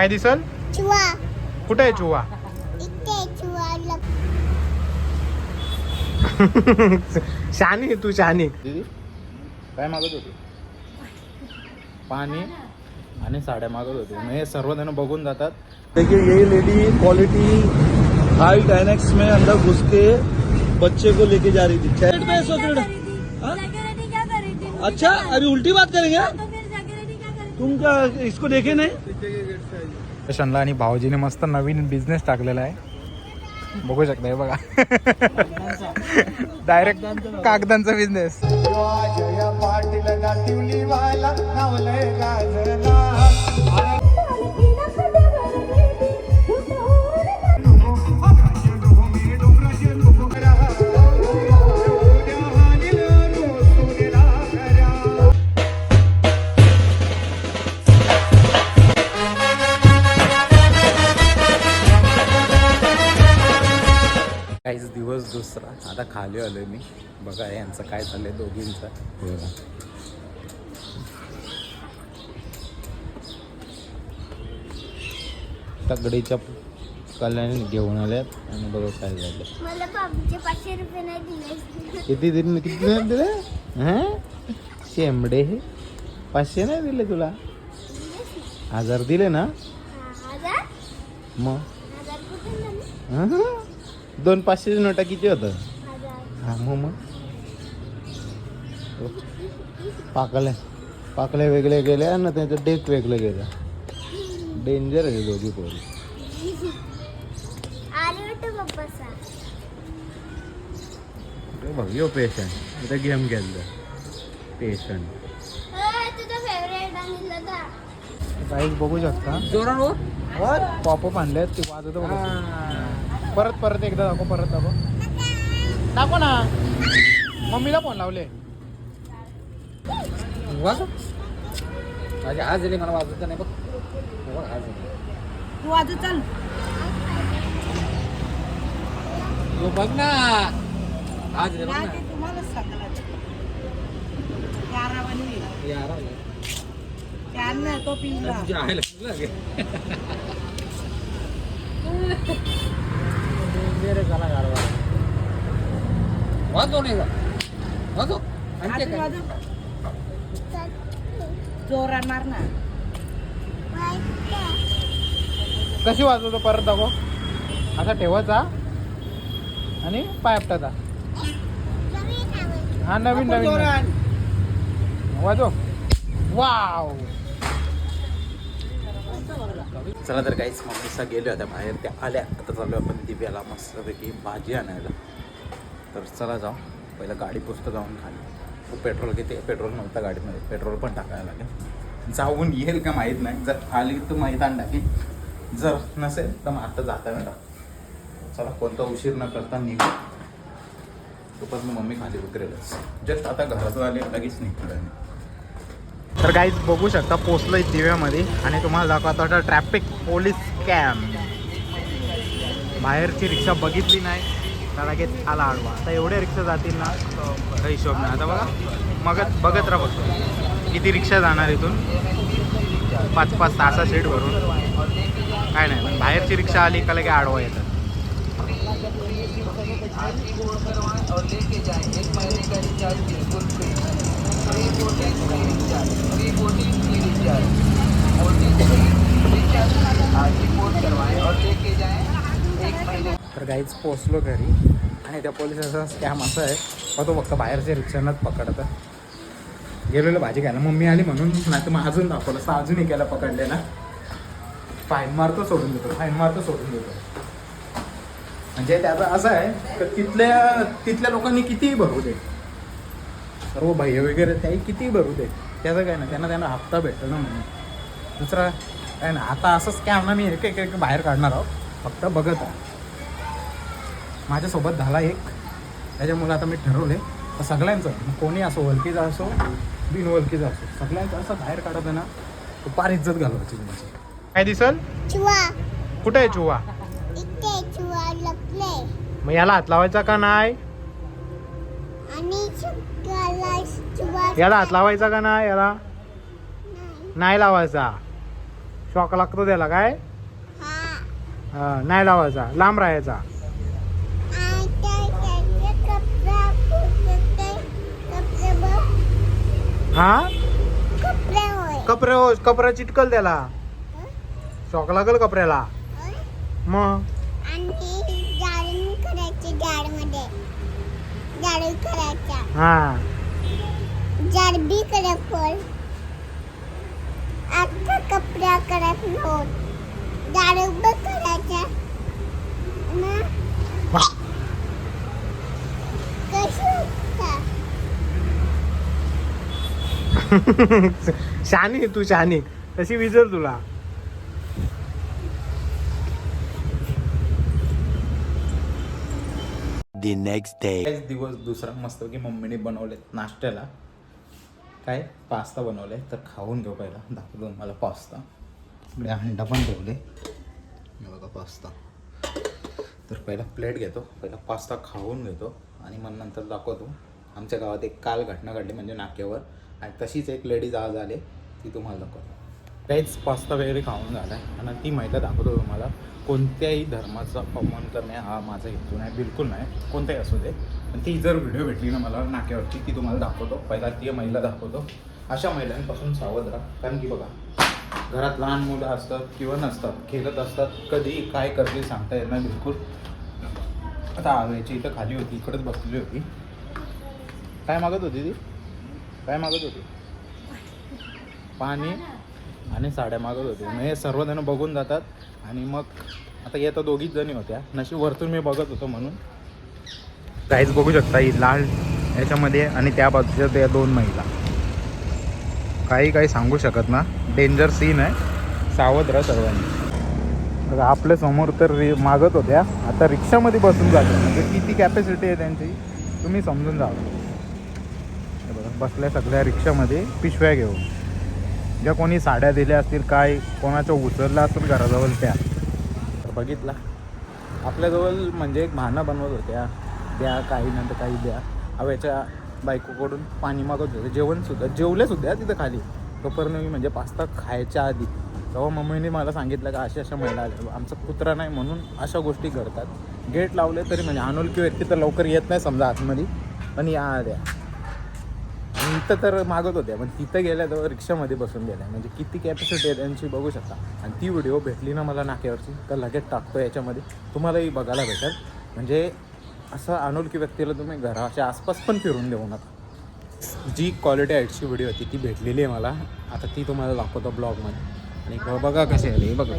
काय दिसल? चुवा कुठे आहे चुवा शानी तू शानी. दीदी काय मागत होती? पाणी आणि साड्या मागत होते. हे सर्वजण बघून जातात. देखिए यही लेडी क्वालिटी हाई डायनेक्स में अंदर घुस के बच्चे को लेके जा रही थी. हाँ? अच्छा अभी उल्टी बात करेंगे? तुम क्या इसको देखे नहीं? शनला आणि भाऊजीने मस्त नवीन बिझनेस टाकलेला आहे. बघू शकता हे बघा. डायरेक्ट कागदांचा बिझनेस दिवस दुसरा. आता खाली आलोय मी. बघा यांचं काय चाललंय दोघींचं. तगडीच्या कल्याणी घेऊन आल्यात आणि बघा काय झालं मला बाबूचे पाचशे रुपये नाही दिले. किती दिले? किती दिले दिले? हा? शेंबडे हे? पाचशे नाही दिले तुला? हजार दिले ना? हजार? मग हजार कुठे झाले अहं. दोन पाचशेची नोटा किती होतं? हा मग मग. पाकल्या पाकल्या वेगळ्या गेल्या ना त्याचं डेक वेगळं गेलं. डेंजर आहे दोघी पोरी. बघ यो पेशंट इथं गेम खेळलं पेशंट काहीच बघू शकता. पॉपअप आणले ते वाजत बघा. परत परत एकदा दाखव परत दाखव. दाखव ना. मम्मीला फोन लावले. माझे आज दिले मला वाजत नाही बघ. बघ आज तू आज चल. बघ ना. आज ते सांगायला चारावानी चार नाही तो पिंजरा नाही वाजव आजू बाजू जोरात मार ना कशी वाजवतो परत दाखव असा ठेवायचा आणि पाय आपटाचा हा नवीन नवीन वाजव वाव चला तर काहीच मम्मीसा गेल्या होत्या बाहेर. त्या आल्या आता चालू आपण दिव्याला मस्तपैकी भाजी आणायला. तर चला जाऊ. पहिलं गाडी पुस्तक जाऊन खाली. पेट्रोल किती आहे? पेट्रोल नव्हतं गाडीमध्ये. पेट्रोल पण टाकायला लागेल. जाऊन येईल का माहीत नाही. जर आली तर माहीत आणला की. जर नसेल तर मग आता जाता वेळा चला कोणता उशीर न करता निघू. तोपर्यंत मम्मी खाली उतरेलच. जस्ट आता घरात आले लगेच निघणार तर काहीच बघू शकता पोचलोय दिव्यामध्ये आणि तुम्हाला दाखवतो आता ट्रॅफिक पोलीस कॅम्प बाहेरची रिक्षा बघितली नाही तर लगेच आला आडवा. आता एवढ्या रिक्षा जातील ना हिशोब नाही. आता बघा मग बघत राहा बघतो किती रिक्षा जाणार इथून? पाच पाच तासा सहा सीट भरून काय नाही पण बाहेरची रिक्षा आली का लगे आडवा येतात. तर गाईच पोचलो घरी आणि त्या पोलिसाचा स्कॅम असा आहे. मग तो फक्त बाहेरच्या रिक्षांनाच पकडतं. गेलेलो भाजी घ्यायला मम्मी आली म्हणून नाही तर मग अजून दाखवलं. असं अजून एकाला पकडलेला फाईन मारतो सोडून देतो. फाईन मारतो सोडून देतो. म्हणजे त्याचं असं आहे तर तिथल्या तिथल्या लोकांनी कितीही भरू दे. सर्व भैय वगैरे त्याही कितीही भरू दे. त्याचं काय ना त्यांना त्यांना हप्ता भेटतो ना म्हणून. दुसरा काय ना आता असं स्कॅम ना मी एक एक एक बाहेर काढणार आहोत. फक्त बघत आहे माझ्यासोबत झाला एक. त्याच्यामुळे आता मी ठरवले तर सगळ्यांचं कोणी असो ओळखीचा असो बिनओळखीचा असो सगळ्यांचं असं बाहेर काढत आहे ना तो फार इज्जत घालवायची तुमची. काय दिसल? चुवा. कुठे आहे चुवा? मग याला हात लावायचा का नाही? याला हात लावायचा का ना याला? नाही लावायचा. शॉक लागतो त्याला काय? नाही लावायचा. लांब राहायचा. हा? कपरे हो कपरा चिटकल त्याला. शॉक लागल कपऱ्याला. मग? हा. झाड बी करत खोल आता कपड्या करत नव्हत झाडू बी करायचा शानी तू शानी तशी विजल तुला. काहीच दिवस दुसरा मस्त की मम्मीने बनवले नाश्त्याला. काय पास्ता बनवले तर खाऊन घेऊ पहिला. दाखवतो मला पास्ता. इकडे अंडा पण ठेवले बघा पास्ता. तर पहिला प्लेट घेतो. पहिला पास्ता खाऊन घेतो. आणि मग नंतर दाखवतो. आमच्या गावात एक काल घटना घडली म्हणजे नाक्यावर. आणि तशीच एक लेडीज आज आले. ती तुम्हाला दाखवतो. काहीच पास्ता वगैरे खाऊन झाला आहे आणि ती महिला दाखवतो तुम्हाला. कोणत्याही धर्माचा अपमान करणे हा माझा हेतू नाही बिलकुल नाही. कोणताही असू दे. पण ती जर व्हिडिओ भेटली ना मला नाक्यावरती ती तुम्हाला दाखवतो. पहिला ती महिला दाखवतो. अशा महिलांपासून सावध राहा. कारण की बघा घरात लहान मुलं असतात किंवा नसतात खेळत असतात कधी काय करते सांगता येत नाही बिलकुल. आता आव्याची इथं खाली होती इकडेच बसलेली होती. काय मागत होती ती? काय मागत होती? पाणी? आणि साड्या मागत होते. मग हे सर्वजण बघून जातात आणि मग आता येतं दोघीच जणी होत्या. नशी वरतून मी बघत होतो म्हणून. काहीच बघू शकता ही लाल याच्यामध्ये आणि त्या बाजूच्या त्या दोन महिला. काही काही सांगू शकत ना? डेंजर सीन आहे. सावध राहा सर्वांनी. बघा आपल्यासमोर तर रि मागत होत्या. आता रिक्षामध्ये बसून जाते म्हणजे किती कॅपॅसिटी आहे त्यांची तुम्ही समजून जा हे बघा बसल्या सगळ्या रिक्षामध्ये पिशव्या घेऊन. ज्या कोणी साड्या दिल्या असतील काय कोणाच्या उचलला असेल घराजवळ त्या. तर बघितला. आपल्याजवळ म्हणजे एक भाना बनवत होत्या. द्या काही नंतर काही द्या. हव्याच्या बायकोकडून पाणी मागत होते. जेवणसुद्धा जेवल्यासुद्धा तिथं खाली. तोपर्यंत मी म्हणजे पास्ता खायच्या आधी. तेव्हा मम्मीने मला सांगितलं का अशा अशा महिला आल्या. आमचा कुत्रा नाही म्हणून अशा गोष्टी करतात गेट लावले तरी म्हणजे अनोळखी व्यक्ती तर लवकर येत नाही समजा आतमध्ये. पण या आल्या. इथं तर मागत होत्या पण तिथं गेल्या तर रिक्षामध्ये बसून गेल्या. म्हणजे किती कॅपॅसिटी आहे त्यांची बघू शकता. आणि ती व्हिडिओ भेटली ना मला नाक्यावरची तर लगेच टाकतो याच्यामध्ये. तुम्हालाही बघायला भेटेल. म्हणजे असं अनोळखी व्यक्तीला तुम्ही घराच्या आसपास पण फिरून देऊ नका. जी क्वालिटी आईटची व्हिडिओ होती ती भेटलेली आहे मला. आता ती तुम्हाला दाखवतो ब्लॉगमध्ये आणि बघा कशी आली हे बघा.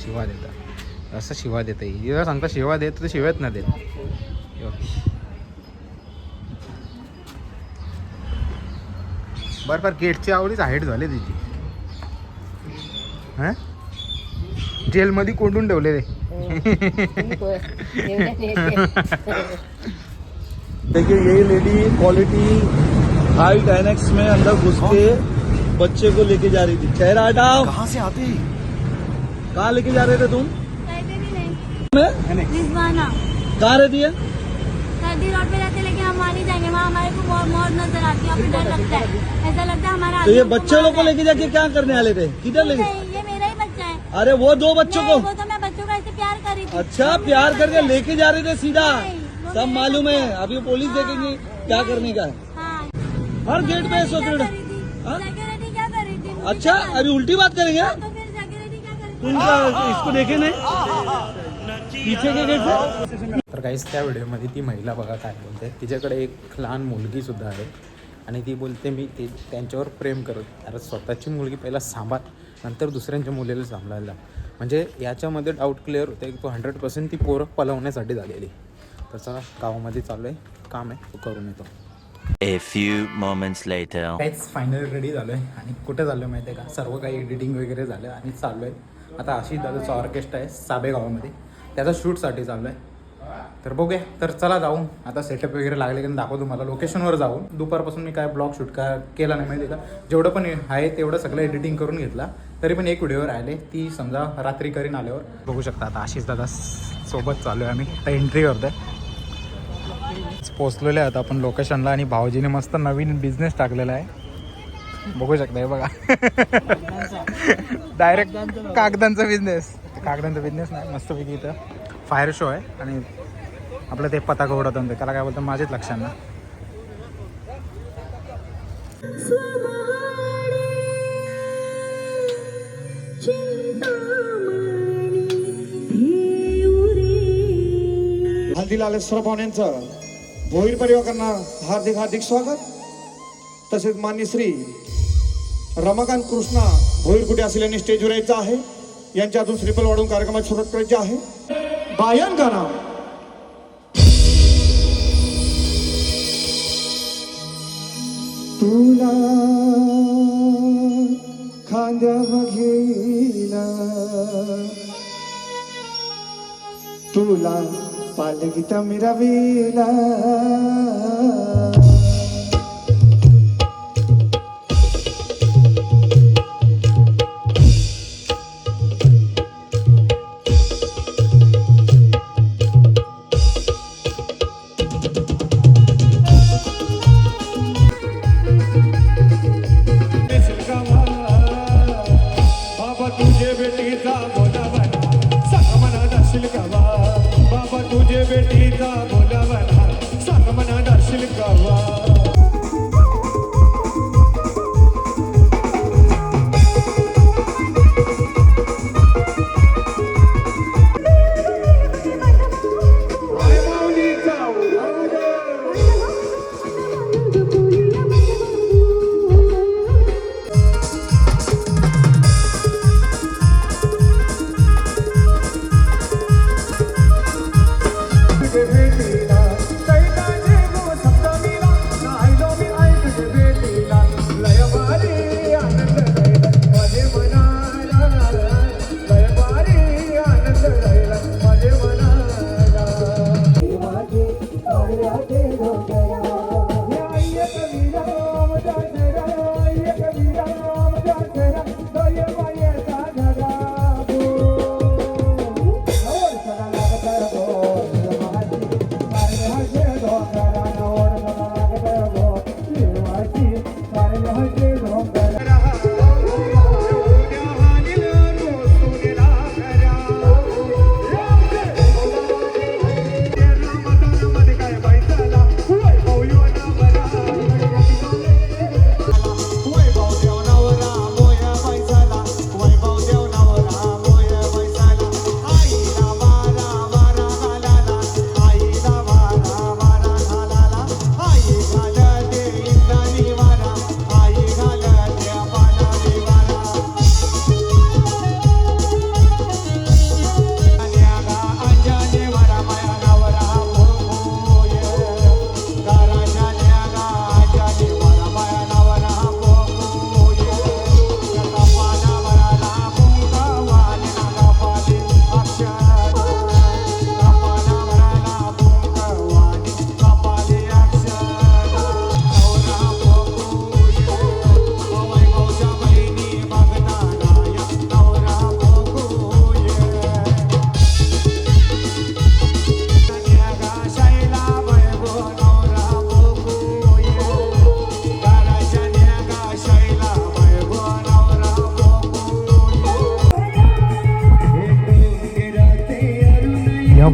शिवा देता असं शिवा देता. हिला सांगता शिवा देत तर शिव्याच ना देत हे बघ. बरं बरं गेटची आवडीच हाईट झाली तिची. हां? जेलमध्ये कोंडून ठेवले ते देखिए यही लेडी क्वालिटी हाइट एनेक्स में अंदर घुस के बच्चे को लेके जा रही थी। चेहरा हटाओ। कहाँ से आते? कहाँ लेके जा रहे थे तुम? में। रिजवाना। कहाँ रहती है? रोड पे रहते लेकिन हम वहाँ नहीं जाएँगे वहाँ हमारे को मौत नज़र आती है और डर लगता है। ऐसा लगता है हमारा तो ये बच्चे लोग को लेके जाके क्या करने वाले थे? किधर लेके? ये मेरा ही बच्चा है। अरे वो दो बच्चों को। वो तो मैं बच्चों का ऐसे प्यार कर रही थी। अच्छा प्यार करके लेके जा रहे थे सीधा। सब मालूम है। अभी पुलिस देखेंगे क्या करने का है। हाँ। हर गेट पे सोच रही हाँ? अच्छा अभी उल्टी बात करेंगे? तो इसको देखे नहीं? पीछे के गेट से काहीच त्या व्हिडिओमध्ये ती महिला बघा काय बोलते. तिच्याकडे एक लहान मुलगीसुद्धा आहे. आणि ती बोलते मी ते त्यांच्यावर प्रेम करत अरे स्वतःची मुलगी पहिला सांभाळ नंतर दुसऱ्यांच्या मुलीला सांभाळायला. म्हणजे याच्यामध्ये डाऊट क्लिअर होते की तो हंड्रेड पर्सेंट ती पोरं पलवण्यासाठी झालेली. चला गावामध्ये चालू आहे. काम आहे तो करून येतो. Few moments later. काहीच फायनल रेडी झालो आहे आणि कुठे झालो आहे माहिती आहे का? सर्व काही एडिटिंग वगैरे झालं आणि चाललो आहे. आता आशिष दादाचा ऑर्केस्ट्रा आहे साबे गावामध्ये त्याचा शूटसाठी चाललो आहे. तर बघूया. तर चला जाऊन. आता सेटअप वगैरे लागले की दाखवतो तुम्हाला. लोकेशनवर जाऊन. दुपारपासून मी काय ब्लॉग शूट का केला नाही माहिती आहे का? जेवढं पण आहे तेवढं सगळं एडिटिंग करून घेतला. तरी पण एक व्हिडिओ राहिले. ती समजा रात्री करीन आल्यावर. बघू शकता आता आशिष दादा सोबत चालू आहे आम्ही. आता एंट्री करतोय. पोचलेले आहेत आपण लोकेशनला आणि भाऊजीने मस्त नवीन बिझनेस टाकलेला आहे. बघू शकता बघा. डायरेक्ट कागदांचा बिझनेस कागदांचा बिझनेस नाही. मस्तपैकी इथं. फायर शो आहे आणि आपलं ते पताका उडवतं ते. त्याला काय बोलतं माझेच लक्षात ना हल्दीला आले सर्व पाहुण्यांचं. भोईर परिवारांना हार्दिक हार्दिक स्वागत. तसेच मान्य श्री रमाकांत कृष्णा भोईर कुठे असेल यांनी स्टेजवर यायचं आहे. यांच्या हातून श्रीफल वाढवून कार्यक्रमाची सुरुवात करायची आहे. बायन गाणं तुला खांद्या बघेला तुला पालगीता मिरवेला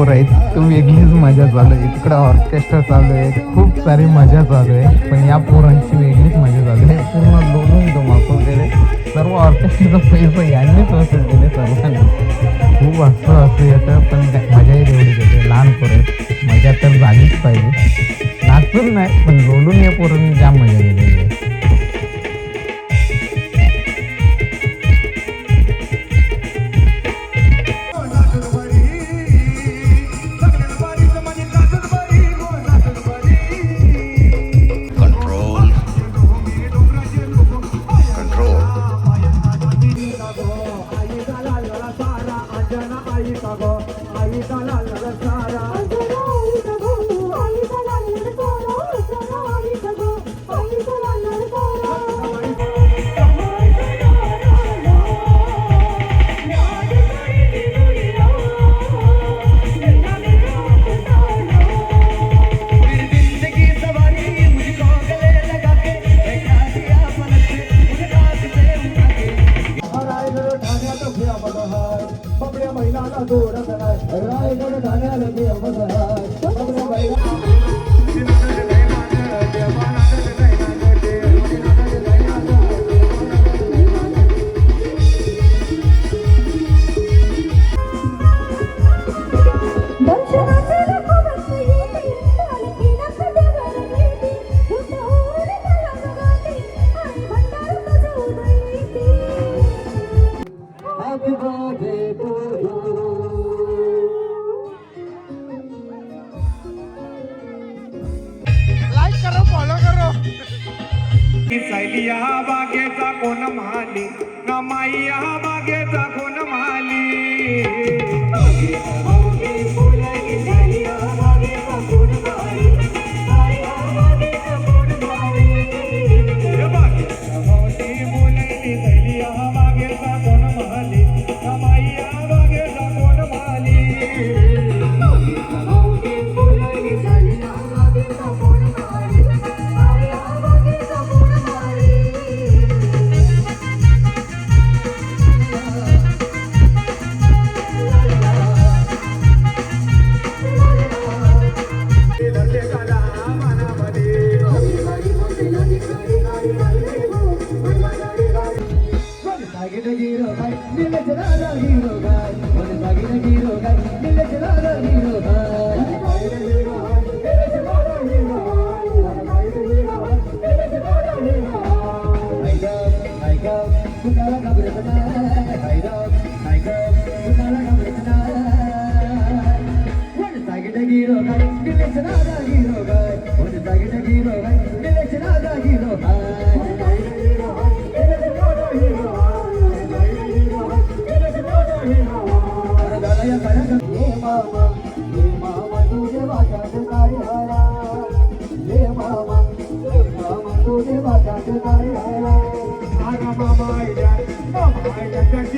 पोरं आहेत. पोरं इतकं वेगळीच मजा चालू आहे. इकडं ऑर्केस्ट्रा चालू आहे. खूप सारी मजा चालू आहे. पण या पोरांची वेगळीच मजा चालू आहे. पूर्ण लोलून धुमाकून गेले सर्व ऑर्केस्ट्राचा पैसा यांनीच वसूल केले सर्वांनी. खूप असं असं येतं पण मजाही तेवढीच येते. लहान पोरं आहेत. मजा तर झालीच पाहिजे. नाचून नाही पण लोलून या पोरांनी जाम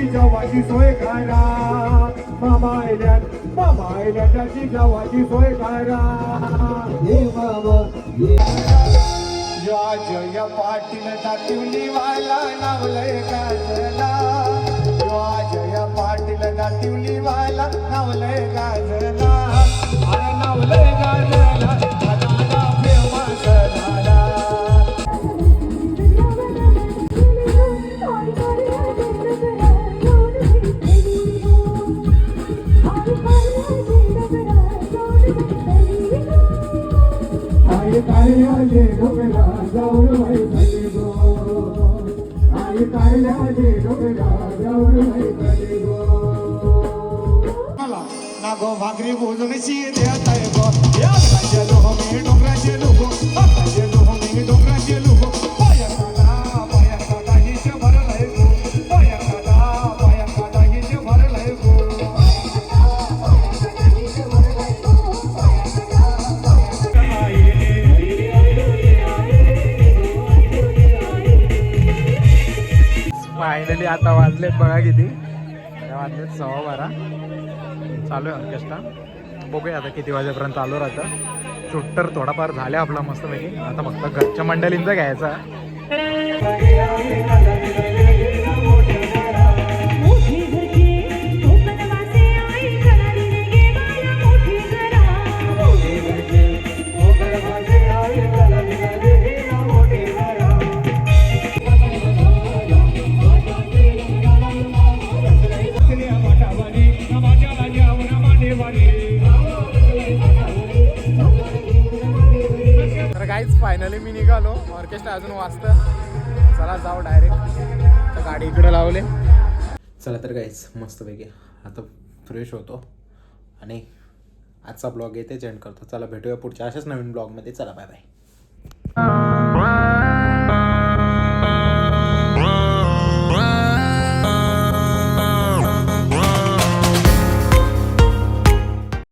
जेवाची सोय करा मामा आयल्यात मामा आयल्या त्याची जेवाची सोय बाबा या जय पाटील दातिवली वाला नावलय गाजला या जय पाटील दातिवली वाला नावलय गाजला अरे नावलय गाजला भाकरी भोजनची देत आहे या राज्य लोह मी डोंगराचे लोक राज्य लोह मी डोंगराचे लोक पाया काढा पाया काढा हिच भरलाय गो. पाया काढा पाया काढा हिच भरलाय गो. फायनली आता वाजले बघा किती. आता वाजलेत सव्वा बारा चालू आहे ऑर्केस्ट्रा बघूया आता किती वाजेपर्यंत चालू राहतं. शूट तर थोडाफार झाले आपला मस्तपैकी. आता फक्त घरच्या मंडळींचा घ्यायचा मी निघालो. ऑर्केस्ट्रा अजून वाजतं. चला जाऊ डायरेक्ट गाडी इकडे लावले. चला तर काहीच मस्तपैकी आता फ्रेश होतो. आणि आजचा ब्लॉग येते जेंड करतो. चला भेटूया पुढच्या अशाच नवीन ब्लॉगमध्ये. चला बाय बाय